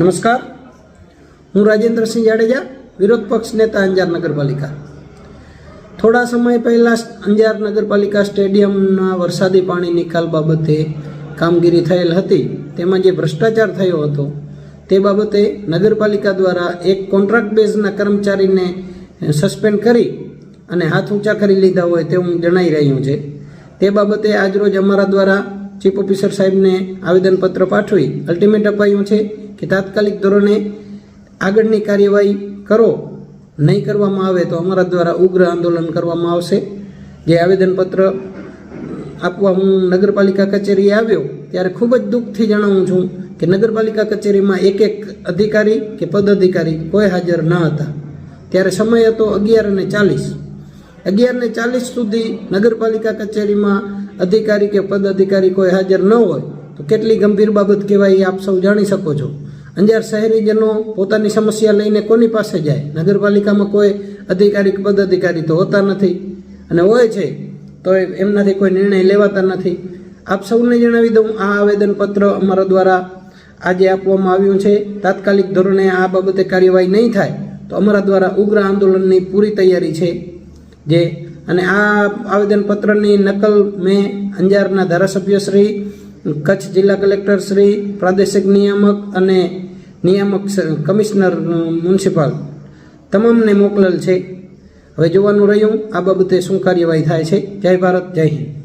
નમસ્કાર. હું રાજેન્દ્રસિંહ જાડેજા, વિરોધ પક્ષ નેતા અંજાર નગરપાલિકા. થોડા સમય પહેલાં અંજાર નગરપાલિકા સ્ટેડિયમના વરસાદી પાણી નિકાલ બાબતે કામગીરી થયેલ હતી. તેમાં જે ભ્રષ્ટાચાર થયો હતો, તે બાબતે નગરપાલિકા દ્વારા એક કોન્ટ્રાક્ટ બેઝના કર્મચારીને સસ્પેન્ડ કરી અને હાથ ઊંચા કરી લીધા હોય તેવું જણાઈ રહ્યું છે. તે બાબતે આજરોજ અમારા દ્વારા ચીફ ઓફિસર સાહેબને આવેદનપત્ર પાઠવી અલ્ટિમેટ અપાયું છે. કે તાત્કાલિક ધોરણે આગળની કાર્યવાહી કરો, નહીં કરવામાં આવે તો અમારા દ્વારા ઉગ્ર આંદોલન કરવામાં આવશે. જે આવેદનપત્ર આપવા હું નગરપાલિકા કચેરીએ આવ્યો, ત્યારે ખૂબ જ દુઃખથી જણાવું છું કે નગરપાલિકા કચેરીમાં એક એક અધિકારી કે પદ અધિકારી કોઈ હાજર ન હતા. ત્યારે સમય હતો અગિયાર અને ચાલીસ. અગિયાર ને ચાલીસ સુધી નગરપાલિકા કચેરીમાં અધિકારી કે પદ અધિકારી કોઈ હાજર ન હોય, તો કેટલી ગંભીર બાબત કહેવાય એ આપ સૌ જાણી શકો છો. અંજાર શહેરીજનો પોતાની સમસ્યા લઈને કોની પાસે જાય? નગરપાલિકામાં કોઈ અધિકારી કે પદ અધિકારી તો હોતા નથી. અને હોય છે, તો એમનાથી કોઈ નિર્ણય લેવાતા નથી. આપ સૌને જણાવી દઉં, આ આવેદનપત્ર અમારા દ્વારા આજે આપવામાં આવ્યું છે. તાત્કાલિક ધોરણે આ બાબતે કાર્યવાહી નહીં થાય, તો અમારા દ્વારા ઉગ્ર આંદોલનની પૂરી તૈયારી છે. જે, અને આ આવેદનપત્રની નકલ મેં અંજારના ધારાસભ્ય શ્રી કચ્છ જિલ્લા કલેક્ટર શ્રી પ્રાદેશિક નિયામક અને નિયામક કમિશનર મ્યુનિસિપાલ તમામને મોકલેલ છે. હવે જોવાનું રહ્યું, આ બાબતે શું કાર્યવાહી થાય છે? જય ભારત, જય હિન્દ.